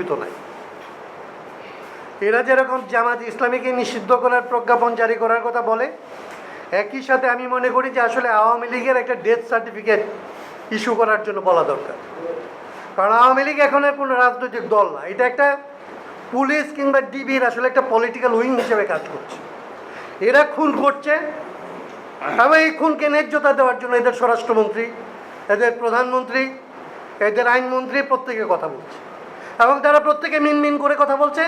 জীবিত নাই। এরা যেরকম জামাত ইসলামীকে নিষিদ্ধ করার প্রজ্ঞাপন জারি করার কথা বলে, একই সাথে আমি মনে করি যে আসলে আওয়ামী লীগের একটা ডেথ সার্টিফিকেট ইস্যু করার জন্য বলা দরকার। কারণ আওয়ামী লীগ এখন আর কোনো রাজনৈতিক দল না। এটা একটা পুলিশ কিংবা ডিবির আসলে একটা পলিটিক্যাল উইং হিসেবে কাজ করছে। এরা খুন করছে। এবং এই খুনকে ন্যায্যতা দেওয়ার জন্য এদের স্বরাষ্ট্রমন্ত্রী, এদের প্রধানমন্ত্রী, এদের আইনমন্ত্রী প্রত্যেকে কথা বলছে। এবং তারা প্রত্যেকে মিন মিন করে কথা বলছে,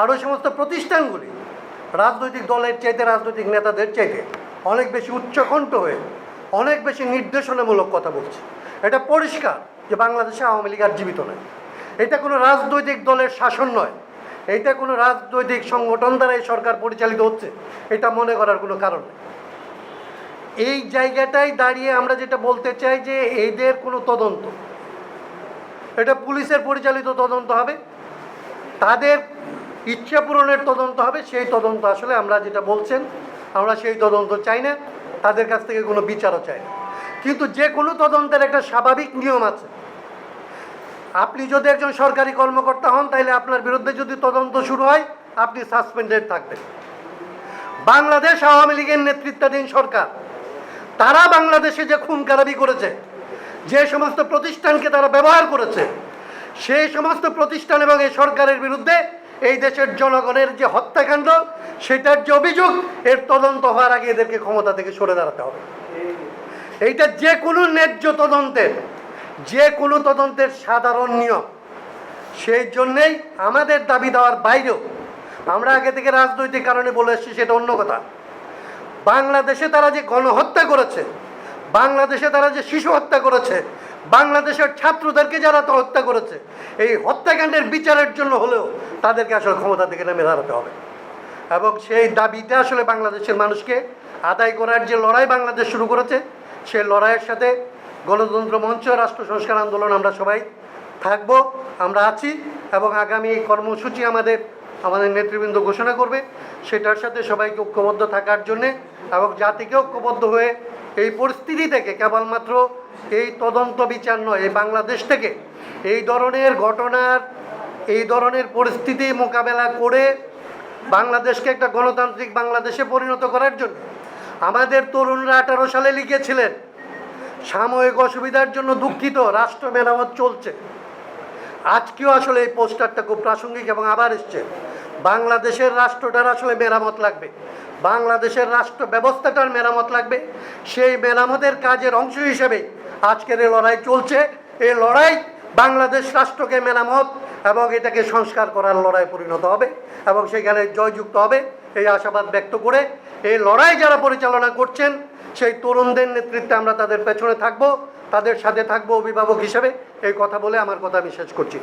আর ওই সমস্ত প্রতিষ্ঠানগুলি রাজনৈতিক দলের চাইতে, রাজনৈতিক নেতাদের চাইতে অনেক বেশি উচ্চকণ্ঠ হয়ে অনেক বেশি নির্দেশনামূলক কথা বলছে। এটা পরিষ্কার যে বাংলাদেশে আওয়ামী লীগ আর জীবিত নয়। এটা কোনো রাজনৈতিক দলের শাসন নয়। এটা কোনো রাজনৈতিক সংগঠন দ্বারা এই সরকার পরিচালিত হচ্ছে, এটা মনে করার কোনো কারণ নেই। এই জায়গাটাই দাঁড়িয়ে আমরা যেটা বলতে চাই যে এদের কোনো তদন্ত এটা পুলিশের পরিচালিত তদন্ত হবে। তাদের ইচ্ছা পূরণের তদন্ত হবে, সেই তদন্ত আসলে আমরা যেটা বলছেন, আমরা সেই তদন্ত চাই না, তাদের কাছ থেকে কোনো বিচারও চাই না। কিন্তু যে কোনো তদন্তের একটা স্বাভাবিক নিয়ম আছে। আপনি যদি একজন সরকারি কর্মকর্তা হন তাহলে আপনার বিরুদ্ধে যদি তদন্ত শুরু হয়, আপনি সাসপেন্ডেড থাকবেন। বাংলাদেশ আওয়ামী লীগের নেতৃত্বাধীন সরকার, তারা বাংলাদেশে যে খুন খারাপি করেছে যে সমস্ত প্রতিষ্ঠানকে তারা ব্যবহার করেছে, সেই সমস্ত প্রতিষ্ঠান এবং এই সরকারের বিরুদ্ধে এই দেশের জনগণের যে হত্যাকাণ্ড, সেটার যে অভিযোগ, এর তদন্ত হওয়ার আগে এদেরকে ক্ষমতা থেকে সরে দাঁড়াতে হবে। এইটা যে কোনো ন্যায্য তদন্তের, যে কোনো তদন্তের সাধারণ নিয়ম। সেই জন্যেই আমাদের দাবি দেওয়ার বাইরেও আমরা আগে থেকে রাজনৈতিক কারণে বলে এসেছি, সেটা অন্য কথা। বাংলাদেশে তারা যে গণহত্যা করেছে বাংলাদেশে তারা যে শিশু হত্যা করেছে, বাংলাদেশের ছাত্রদেরকে যারা তো হত্যা করেছে, এই হত্যাকাণ্ডের বিচারের জন্য হলেও তাদেরকে আসলে ক্ষমতা থেকে নেমে দাঁড়াতে হবে। এবং সেই দাবিটা আসলে বাংলাদেশের মানুষকে আদায় করার যে লড়াই বাংলাদেশ শুরু করেছে, সেই লড়াইয়ের সাথে গণতন্ত্র মঞ্চ, রাষ্ট্র সংস্কার আন্দোলন আমরা সবাই থাকব, আমরা আছি এবং আগামী কর্মসূচি আমাদের আমাদের নেতৃবৃন্দ ঘোষণা করবে। সেটার সাথে সবাইকে ঐক্যবদ্ধ থাকার জন্যে এবং জাতিকে ঐক্যবদ্ধ হয়ে এই পরিস্থিতি থেকে কেবলমাত্র এই তদন্ত বিচার নয়, এই বাংলাদেশ থেকে এই ধরনের ঘটনার, এই ধরনের পরিস্থিতি মোকাবেলা করে বাংলাদেশকে একটা গণতান্ত্রিক বাংলাদেশে পরিণত করার জন্য আমাদের তরুণরা আঠারো সালে লিখেছিলেন, সাময়িক অসুবিধার জন্য দুঃখিত, রাষ্ট্র মেরামত চলছে। আজকেও আসলে এই পোস্টারটা খুব প্রাসঙ্গিক এবং আবার এসছে। বাংলাদেশের রাষ্ট্রটার আসলে মেরামত লাগবে। বাংলাদেশের রাষ্ট্র ব্যবস্থাটার মেরামত লাগবে। সেই মেরামতের কাজের অংশ হিসেবে আজকের এই লড়াই চলছে। এই লড়াই বাংলাদেশ রাষ্ট্রকে মেরামত এবং এটাকে সংস্কার করার লড়াই পরিণত হবে এবং সেখানে জয়যুক্ত হবে। এই আশাবাদ ব্যক্ত করে এই লড়াই যারা পরিচালনা করছেন, সেই তরুণদের নেতৃত্বে আমরা তাদের পেছনে থাকব, তাদের সাথে থাকব অভিভাবক হিসেবে। এই কথা বলে আমার কথা আমি শেষ করছি।